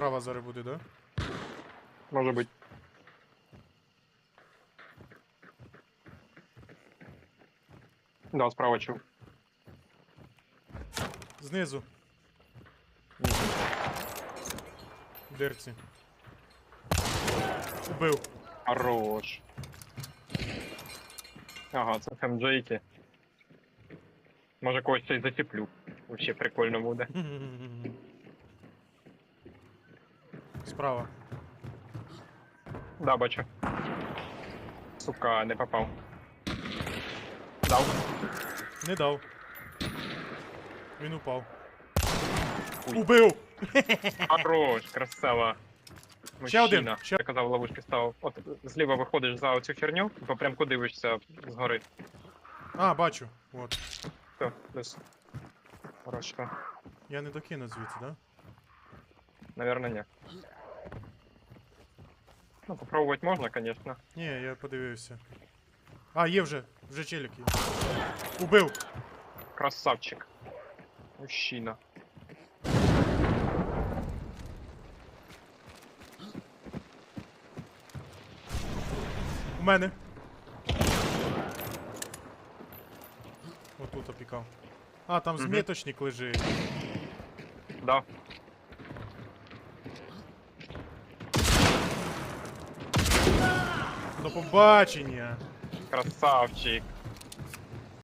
Справа зараз буде, да? Може бути. Да, справа чув. Знизу. В дирці. Убив. Хорош. Ага, це фемджейки. Може когось ще й зацеплю. Вообще прикольно буде. Справа. Да, бачу. Сука, не попав. Дав. Не дав. Він упав. Уй. Убив! Хорош, красава. Ще один, Мужчина. ще- Я казав, ловушки став. От зліва виходиш за оцю херню, і попрямку дивишся згори. А, бачу. От. Все, плюс. Хорошо. Я не докину звідси, да? Наверно, ні. Ну, попробувати можна, конечно. Ні, я подивився. А, є вже. Вже челік є. Убив! Красавчик. Мужчина. У мене. Отут опікав. А, там Мгм. зміточник лежить. Да. До побачення! Красавчик.